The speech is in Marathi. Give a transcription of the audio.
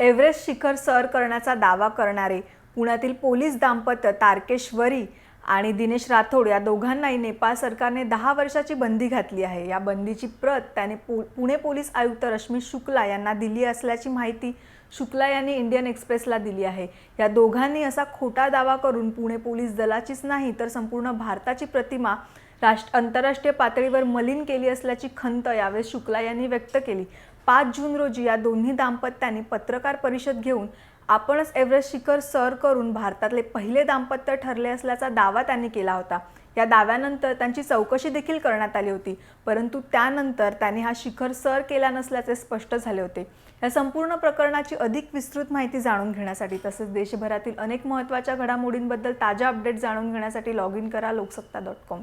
एव्हरेस्ट शिखर सर करण्याचा दावा करणारे पुण्यातील पोलीस दाम्पत्य तारकेश्वरी आणि दिनेश राठोड या दोघांनाही नेपाळ सरकारने दहा वर्षाची बंदी घातली आहे. या बंदीची प्रत त्याने पु पुणे पोलीस आयुक्त रश्मी शुक्ला यांना दिली असल्याची माहिती शुक्ला यांनी इंडियन एक्सप्रेसला दिली आहे. या दोघांनी असा खोटा दावा करून पुणे पोलीस दलाचीच नाही तर संपूर्ण भारताची प्रतिमा राष्ट्र आंतरराष्ट्रीय पातळीवर मलिन केली असल्याची खंत यावेळेस शुक्ला यांनी व्यक्त केली. पाच जून रोजी या दोन्ही दाम्पत्यांनी पत्रकार परिषद घेऊन आपणच एव्हरेस्ट शिखर सर करून भारतातले पहिले दाम्पत्य ठरले असल्याचा दावा त्यांनी केला होता. या दाव्यानंतर त्यांची चौकशी देखील करण्यात आली होती परंतु त्यानंतर त्यांनी हा शिखर सर केला नसल्याचे स्पष्ट झाले होते. या संपूर्ण प्रकरणाची अधिक विस्तृत माहिती जाणून घेण्यासाठी तसेच देशभरातील अनेक महत्त्वाच्या घडामोडींबद्दल ताज्या अपडेट जाणून घेण्यासाठी लॉग इन करा लोकसत्ता डॉट कॉम.